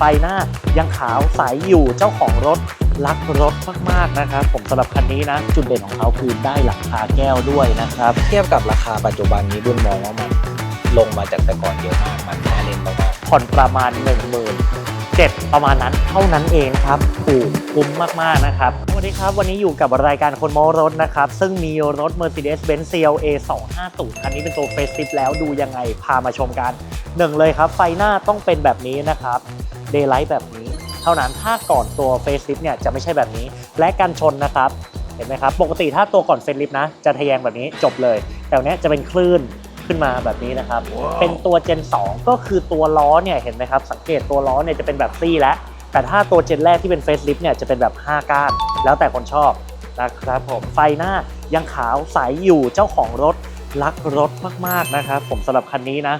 ไฟหน้ายังขาวใสอยู่เจ้าของรถรักรถมากๆนะครับ ผมสำหรับคันนี้นะ จุดเด่นของเขาคือได้หลังคาแก้วด้วยนะครับ เทียบกับราคาปัจจุบันนี้บุญมองว่ามันลงมาจากแต่ก่อนเยอะมากมันน่าเล่นมากผ่อนประมาณ 1 0 0 0 0เจ็ดประมาณนั้นเท่านั้นเองครับถูกคุ้มมากๆนะครับสวัสดีครับ วันนี้อยู่กับรายการคนโมรถนะครับ ซึ่งมีรถ Mercedes-Benz CLA 250คันนี้เป็นตัวเฟซ i ิ t แล้วดูยังไงพามาชมกันหนึ่งเลยครับ ไฟหน้าต้องเป็นแบบนี้นะครับเดย์ไลท์แบบนี้ เท่านั้นถ้าก่อนตัวเฟซ i ิ t เนี่ยจะไม่ใช่แบบนี้ และกันชนนะครับเห็นไหมครับ ปกติถ้าตัวก่อนเฟซ i ิ t นะ จะทะแยงแบบนี้จบเลย แต่วันนี้ยจะเป็นคลื่น ขึ้นมาแบบนี้นะครับเป็นตัว Gen 2 ก็คือตัวล้อเนี่ยเห็นไหมครับ สังเกตตัวล้อเนี่ยจะเป็นแบบซี่แล้ว แต่ถ้าตัวเจนแรกที่เป็นเฟ e ลิฟเนี่ยจะเป็นแบบ 5 ก้าน แล้วแต่คนชอบนะครับผมไฟหน้ายังขาวใสอยู่เจ้าของรถรักรถมากๆนะครับผมสำหรับคันนี้นะ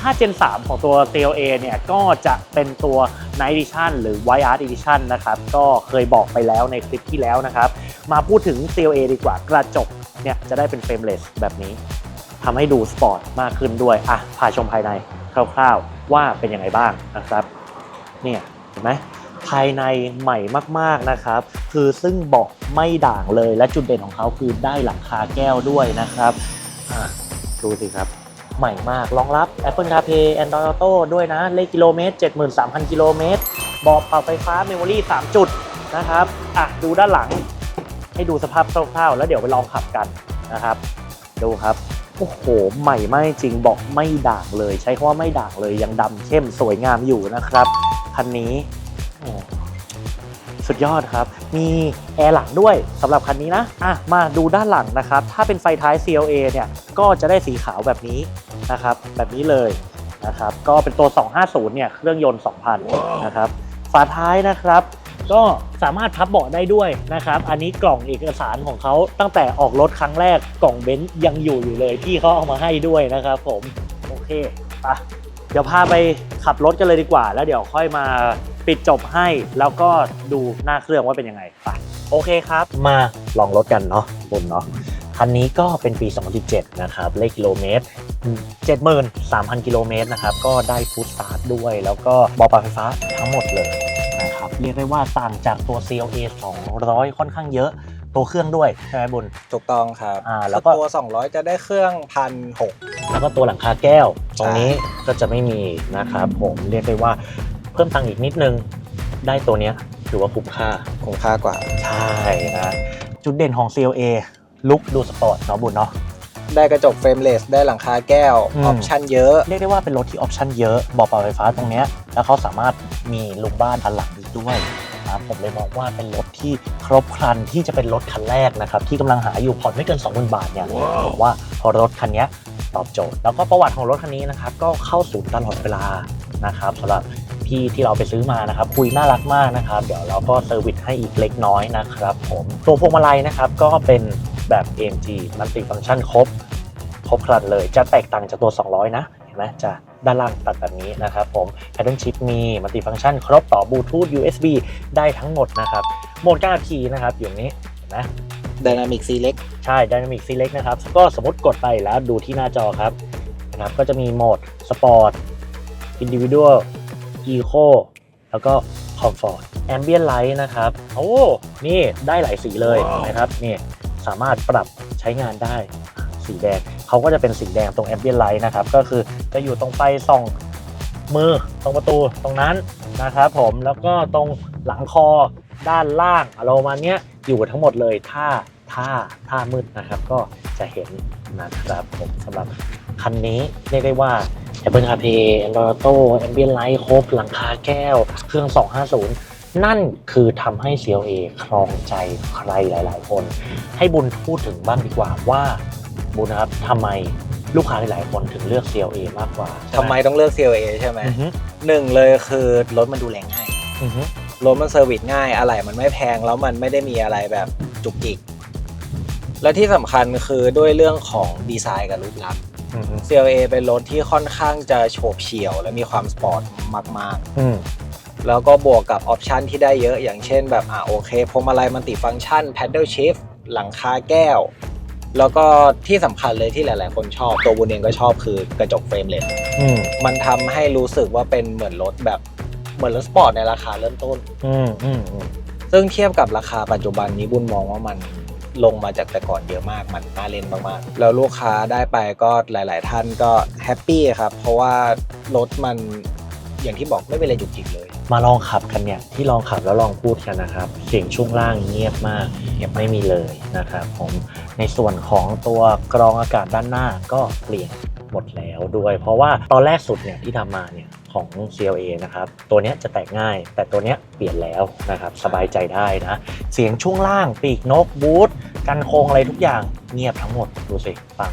ถ้า Gen 3 ของตัว CLA เนี่ยก็จะเป็นตัว Night Edition หรือ White Art Edition นะครับก็เคยบอกไปแล้วในคลิปที่แล้วนะครับ มาพูดถึง CLA ดีกว่ากระจกเนี่ยจะได้เป็นเฟรมเลสแบบนี้ ทำให้ดูสปอร์ตมากขึ้นด้วยอะพาชมภายในคร่าวๆว่าเป็นยังไงบ้างนะครับเนี่ยเห็นไหมภายในใหม่มากๆนะครับ คือซึ่งเบาะไม่ด่างเลยและจุดเด่นของเขาคือได้หลังคาแก้วด้วยนะครับดูสิครับ ใหม่มากรองรับ Apple CarPlay Android Auto ด้วยนะ เลขกิโลเมตร 73,000 กิโลเมตรเบาะปรับไฟฟ้าเมมโมรี่3จุดนะครับอะดูด้านหลังให้ดูสภาพคร่าวๆ แล้วเดี๋ยวไปลองขับกันนะครับ ดูครับ โอ้โห ใหม่มากจริงบอกไม่ด่างเลย ใช้คำว่าไม่ด่างเลยยังดำเข้มสวยงามอยู่นะครับคันนี้สุดยอดครับ มีแอร์หลังด้วยสำหรับคันนี้นะอะมาดูด้านหลังนะครับ ถ้าเป็นไฟท้าย CLA เนี่ยก็จะได้สีขาวแบบนี้นะครับ แบบนี้เลยนะครับ ก็เป็นตัว 250 เนี่ย เครื่องยนต์ 2,000 นะครับ ฝาท้ายนะครับ ก็สามารถพับเบาะได้ด้วยนะครับ อันนี้กล่องเอกสารของเขาตั้งแต่ออกรถครั้งแรกกล่องเบนซ์ยังอยู่อยู่เลยที่เขาเอามาให้ด้วยนะครับผม โอเคไปะเดี๋ยวพาไปขับรถกันเลยดีกว่า แล้วเดี๋ยวค่อยมาปิดจบให้ แล้วก็ดูหน้าเครื่องว่าเป็นยังไงไปโอเคครับ มาลองรถกันเนาะบุญเนาะคันนี้ก็เป็นปี 2017 นะครับ เลขกิโลเมตร 73,000 กิโลเมตรนะครับ ก็ได้ฟูดสตาร์ทด้วย แล้วก็บอปลั๊กไฟฟ้าทั้งหมดเลย นะครับ เรียกได้ว่าต่างจากตัว CLA 200 ค่อนข้างเยอะ ตัวเครื่องด้วย ใช่ไหมบุญๆถูกต้องครับอ่าแล้วก็ตัว 200 จะได้เครื่องพันหก แล้วก็ตัวหลังคาแก้ว ตรงนี้ใช่ก็จะไม่มีนะครับผมเรียกได้ว่าเพิ่มตังค์อีกนิดนึง ได้ตัวเนี้ยถือว่าคุ้มค่าคุ้มค่ากว่า ใช่นะ จุดเด่นของ CLA ลุคดูสปอร์ตเนาะบุญเนาะ ได้กระจกเฟรมเลส ได้หลังคาแก้ว อือมอปชั่นเยอะ เรียกได้ว่าเป็นรถที่ออปชั่นเยอะ บอกเป่าไฟฟ้าตรงเนี้ยแล้วเขาสามารถ มีลุงบ้านคันหลังอีกด้วยนะครับผมเลยมองว่าเป็นรถที่ครบครันที่จะเป็นรถคันแรกนะครับ ที่กำลังหาอยู่ผ่อนไม่เกิน 20,000 บาทเนี่ยผมว่าพอรถคันนี้ตอบโจทย์ แล้วก็ประวัติของรถคันนี้นะครับ ก็เข้าศูนย์ตลอดเวลานะครับสำหรับพี่ที่เราไปซื้อมานะครับ คุยน่ารักมากนะครับ เดี๋ยวเราก็เซอร์วิสให้อีกเล็กน้อยนะครับ ผมตัวพวงมาลัยนะครับ ก็เป็นแบบ AMG มันติฟังก์ชันครบ ครบครันเลยจะแตกต่างจากตัว 200 นะเห็นไหมจะด้านล่างตัดแบบนี้นะครับผม Pattern Chip มีมัลติฟังก์ชันครบต่อบลูทูธ USB ได้ทั้งหมดนะครับ โหมดการขับขี่นะครับอยู่นี้เห็นไหม Dynamic Select ใช่ Dynamic Select นะครับ ก็สมมติกดไปแล้วดูที่หน้าจอครับนะครับ ก็จะมีโหมด Sport Individual Eco แล้วก็ Comfort Ambient Light นะครับ โอ้ นี่ได้หลายสีเลยนะครับ นี่สามารถปรับใช้งานได้ สีแดง เขาก็จะเป็นสีแดงตรง Ambient Light นะครับก็คือจะอยู่ตรงไฟส่องมือตรงประตูตรงนั้นนะครับผมแล้วก็ตรงหลังคอด้านล่างอะไรประมาณเนี้ยอยู่ทั้งหมดเลยถ้าถ้าถ้ามืดนะครับ ก็จะเห็นนะครับผมสำหรับคันนี้เรียกได้ว่า Apple CarPlay Android Auto Ambient Light ครบหลังคาแก้ว เครื่อง 250 นั่นคือทำให้ CLA ครองใจใครหลาย ๆ คน ให้บุญพูดถึงบ้างดีกว่าว่า บุญนะครับทำไมลูกค้าหลายๆคนถึงเลือก CLA มากกว่าทำไมต้องเลือก CLA ใช่ไหมอือฮึ หนึ่งเลยคือรถมันดูแลง่าย อือฮึ รถมันเซอร์วิสง่ายอะไรมันไม่แพงแล้วมันไม่ได้มีอะไรแบบจุกจิก และที่สำคัญคือด้วยเรื่องของดีไซน์กับรูปลักษณ์ อือฮึ CLA เป็นรถที่ค่อนข้างจะโฉบเฉี่ยว และมีความสปอร์ตมาก อืม ๆ แล้วก็บวกกับออปชันที่ได้เยอะอย่างเช่นแบบอะโอเคพวงมาลัยมันติฟังก์ชัน paddle shift หลังคาแก้ว แล้วก็ที่สำคัญเลยที่หลาย ๆ คนชอบตัวบุญเองก็ชอบคือกระจกเฟรมเลสอืมมันทำให้รู้สึกว่าเป็นเหมือนรถแบบเหมือนรถสปอร์ตในราคาเริ่มต้น อืมอืมอืมซึ่งเทียบกับราคาปัจจุบันนี้บุญมองว่ามันลงมาจากแต่ก่อนเยอะมากมันน่าเล่นมากๆแล้วลูกค้าได้ไปก็หลาย ๆ ท่านก็แฮปปี้ครับ เพราะว่ารถมันอย่างที่บอกไม่เป็นอะไรจุกจิกเลย มาลองขับกันเนี่ยที่ลองขับแล้วลองพูดกันนะครับเสียงช่วงล่างเงียบมากเงียบไม่มีเลยนะครับผมในส่วนของตัวกรองอากาศด้านหน้าก็เปลี่ยนหมดแล้วด้วย เพราะว่าตอนแรกสุดเนี่ยที่ทำมาเนี่ยของ CLA นะครับตัวเนี้ยจะแตกง่าย แต่ตัวเนี้ยเปลี่ยนแล้วนะครับสบายใจได้นะ เสียงช่วงล่างปีกนกบูทกันโครงอะไรทุกอย่างเงียบทั้งหมดดูสิฟัง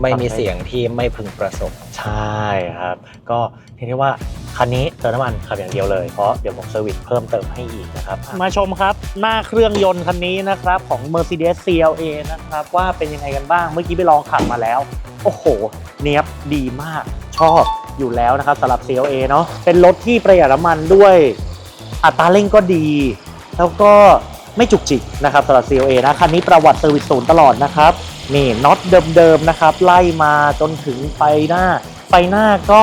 ไม่มีเสียงที่ไม่พึงประสงค์ใช่ครับ ก็เรียกได้ว่า คันนี้เติมน้ำมันขับอย่างเดียวเลย เพราะเดี๋ยวผมเซอร์วิสเพิ่มเติมให้อีกนะครับ มาชมครับหน้าเครื่องยนต์คันนี้นะครับของ Mercedes CLA นะครับว่าเป็นยังไงกันบ้างเมื่อกี้ไปลองขับมาแล้ว โอ้โห เนี้ยบดีมากชอบอยู่แล้วนะครับสำหรับ CLA เนาะเป็นรถที่ประหยัดน้ำมันด้วยอัตราเร่งก็ดี แล้วก็ไม่จุกจิกนะครับสำหรับ CLA นะคันนี้ประวัติเซอร์วิสศูนย์ตลอดนะครับนี่น็อตเดิมๆนะครับไล่มาจนถึงไฟหน้า ไฟหน้าก็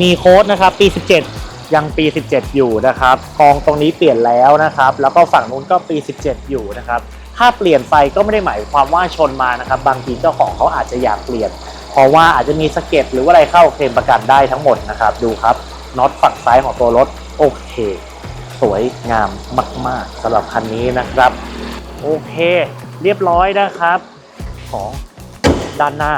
มีโค้ดนะครับปี 17 ยังปี 17 อยู่นะครับกองตรงนี้เปลี่ยนแล้วนะครับ แล้วก็ฝั่งนู้นก็ปี 17 อยู่นะครับ ถ้าเปลี่ยนไฟก็ไม่ได้หมายความว่าชนมานะครับ บางทีเจ้าของเขาอาจจะอยากเปลี่ยน เพราะว่าอาจจะมีสะเก็ดหรือว่าอะไรเข้าเคลมประกันได้ทั้งหมดนะครับ ดูครับน็อตฝั่งซ้ายของตัวรถโอเค สวยงามมาก ๆสำหรับคันนี้นะครับ โอเค เรียบร้อยนะครับ ของด้านหน้า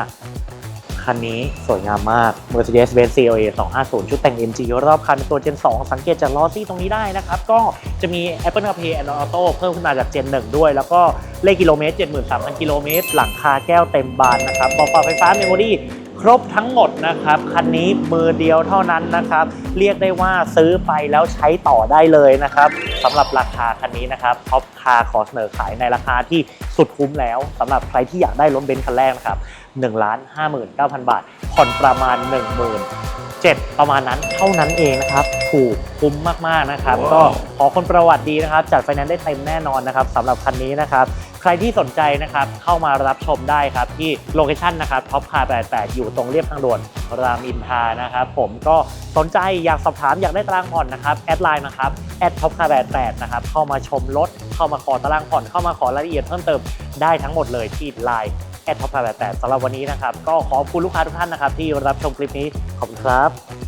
คันนี้สวยงามมาก Mercedes-Benz CLA 250 ชุดแต่ง MG รอบคันตัว Gen 2 สังเกตจากล้อซี่ตรงนี้ได้นะครับ ก็จะมี Apple CarPlay and Auto เพิ่มขึ้นมาจาก Gen 1 ด้วย แล้วก็เลขกิโลเมตร 73,000 กิโลเมตร หลังคาแก้วเต็มบานนะครับบอกปรับไฟฟ้าเมมโมรี่ครบทั้งหมดนะครับ คันนี้มือเดียวเท่านั้นนะครับ เรียกได้ว่าซื้อไปแล้วใช้ต่อได้เลยนะครับสำหรับราคาคันนี้นะครับท็อปคาร์ขอเสนอขายในราคาที่สุดคุ้มแล้วสำหรับใครที่อยากได้รถเบนซ์คันแรกนะครับ 1ล้าน59,000 บาท ผ่อนประมาณ1 7 0 0 0ประมาณนั้นเท่านั้นเองนะครับ ถูกคุ้มมากๆนะครับ ก็ขอคนประวัติดีนะครับจัดไฟแนนซ์ได้เต็มแน่นอนนะครับสำหรับคันนี้นะครับ ใครที่สนใจนะครับเข้ามารับชมได้ครับ ที่โลเคชั่นนะครับท็อปคาร์88 อยู่ตรงเรียบทางด่วนรามอินทรานะครับ ผมก็สนใจอยากสอบถามอยากได้ตารางผ่อนนะครับ แอดไลน์นะครับแอดท็อปคาร์88นะครับเข้ามาชมรถเข้ามาขอตารางผ่อนเข้ามาขอรายละเอียดเพิ่มเติมได้ทั้งหมดเลยที่ไลน์ แอดท็อปคาร์88สำหรับวันนี้นะครับ ก็ขอบคุณลูกค้าทุกท่านนะครับ ที่รับชมคลิปนี้ขอบคุณครับ